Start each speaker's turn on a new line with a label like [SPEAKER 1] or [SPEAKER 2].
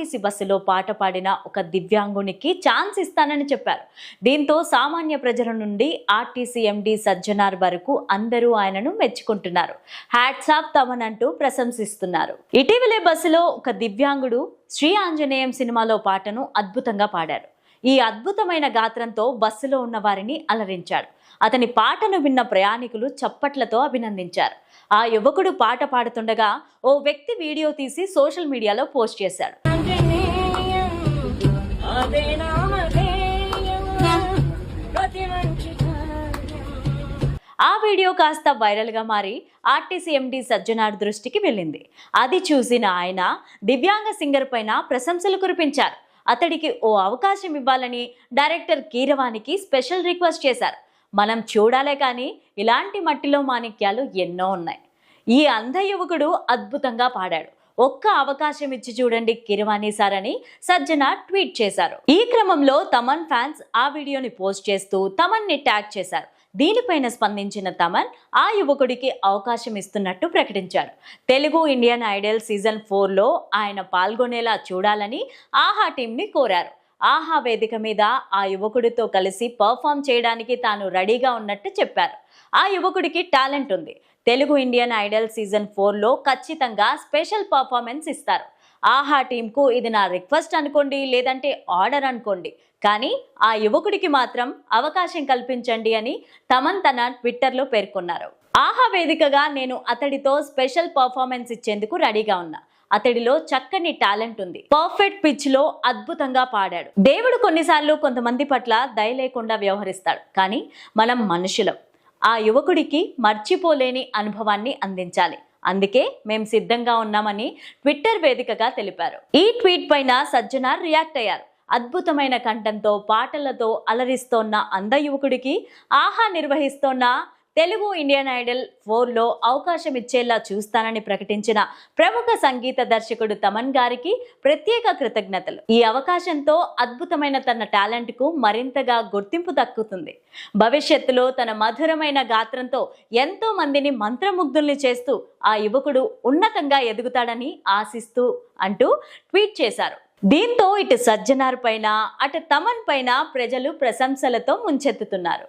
[SPEAKER 1] RTC బస్సులో పాట పాడిన ఒక దివ్యాంగునికి ఛాన్స్ ఇస్తానని చెప్పారు. దీంతో సామాన్య ప్రజల నుండి ఆర్టీసీ ఎండి సజ్జనార్ వరకు అందరూ ఆయనను మెచ్చుకుంటున్నారు. హ్యాట్స్ ఆఫ్ అంటూ ప్రశంసిస్తున్నారు. ఇటీవలే బస్సులో ఒక దివ్యాంగుడు శ్రీ ఆంజనేయం సినిమాలో పాటను అద్భుతంగా పాడారు. ఈ అద్భుతమైన గాత్రంతో బస్సులో ఉన్న వారిని అలరించాడు. అతని పాటను విన్న ప్రయాణికులు చప్పట్లతో అభినందించారు. ఆ యువకుడు పాట పాడుతుండగా ఓ వ్యక్తి వీడియో తీసి సోషల్ మీడియాలో పోస్ట్ చేశాడు. ఆ వీడియో కాస్త వైరల్గా మారి ఆర్టీసీ ఎండి సజ్జనార్ దృష్టికి వెళ్ళింది. అది చూసిన ఆయన దివ్యాంగ సింగర్ పైన ప్రశంసలు కురిపించారు. అతడికి ఓ అవకాశం ఇవ్వాలని డైరెక్టర్ కీరవానికి స్పెషల్ రిక్వెస్ట్ చేశారు. మనం చూడాలే కానీ ఇలాంటి మట్టిలో మాణిక్యాలు ఎన్నో ఉన్నాయి. ఈ అంధ యువకుడు అద్భుతంగా పాడాడు. ఒక్క అవకాశం ఇచ్చి చూడండి కిరవాణి సార్ అని సజ్జన ట్వీట్ చేశారు. ఈ క్రమంలో తమన్ ఫ్యాన్స్ ఆ వీడియోని పోస్ట్ చేస్తూ తమన్ని ట్యాగ్ చేశారు. దీనిపైన స్పందించిన తమన్ ఆ యువకుడికి అవకాశం ఇస్తున్నట్టు ప్రకటించారు. తెలుగు ఇండియన్ ఐడల్ సీజన్ ఫోర్లో ఆయన పాల్గొనేలా చూడాలని ఆహా టీంని కోరారు. ఆహా వేదిక మీద ఆ యువకుడితో కలిసి పర్ఫామ్ చేయడానికి తాను రెడీగా ఉన్నట్టు చెప్పారు. ఆ యువకుడికి టాలెంట్ ఉంది. తెలుగు ఇండియన్ ఐడల్ సీజన్ ఫోర్లో ఖచ్చితంగా స్పెషల్ పర్ఫార్మెన్స్ ఇస్తారు. ఆహా టీంకు ఇది నా రిక్వెస్ట్ అనుకోండి లేదంటే ఆర్డర్ అనుకోండి. కానీ ఆ యువకుడికి మాత్రం అవకాశం కల్పించండి అని తమన్ తన ట్విట్టర్లో పేర్కొన్నారు. ఆహా వేదికగా నేను అతడితో స్పెషల్ పర్ఫార్మెన్స్ ఇచ్చేందుకు రెడీగా ఉన్నా. అతడిలో చక్కని టాలెంట్ ఉంది. పర్ఫెక్ట్ పిచ్లో అద్భుతంగా పాడాడు. దేవుడు కొన్నిసార్లు కొంతమంది పట్ల దయ లేకుండా వ్యవహరిస్తాడు. కానీ మనం మనుషులం. ఆ యువకుడికి మర్చిపోలేని అనుభవాన్ని అందించాలి. అందుకే మేము సిద్ధంగా ఉన్నామని ట్విట్టర్ వేదికగా తెలిపారు. ఈ ట్వీట్ పైన సజ్జనార్ రియాక్ట్ అయ్యారు. అద్భుతమైన కంఠంతో పాటలతో అలరిస్తోన్న అంధ యువకుడికి ఆహా నిర్వహిస్తోన్న తెలుగు ఇండియన్ ఐడల్ ఫోర్లో అవకాశం ఇచ్చేలా చూస్తానని ప్రకటించిన ప్రముఖ సంగీత దర్శకుడు తమన్ గారికి ప్రత్యేక కృతజ్ఞతలు. ఈ అవకాశంతో అద్భుతమైన తన టాలెంట్కు మరింతగా గుర్తింపు దక్కుతుంది. భవిష్యత్తులో తన మధురమైన గాత్రంతో ఎంతో మందిని మంత్రముగ్ధుల్ని చేస్తూ ఆ యువకుడు ఉన్నతంగా ఎదుగుతాడని ఆశిస్తూ అంటూ ట్వీట్ చేశారు. దీంతో ఇటు సజ్జనార్ పైన అటు తమన్ పైన ప్రజలు ప్రశంసలతో ముంచెత్తుతున్నారు.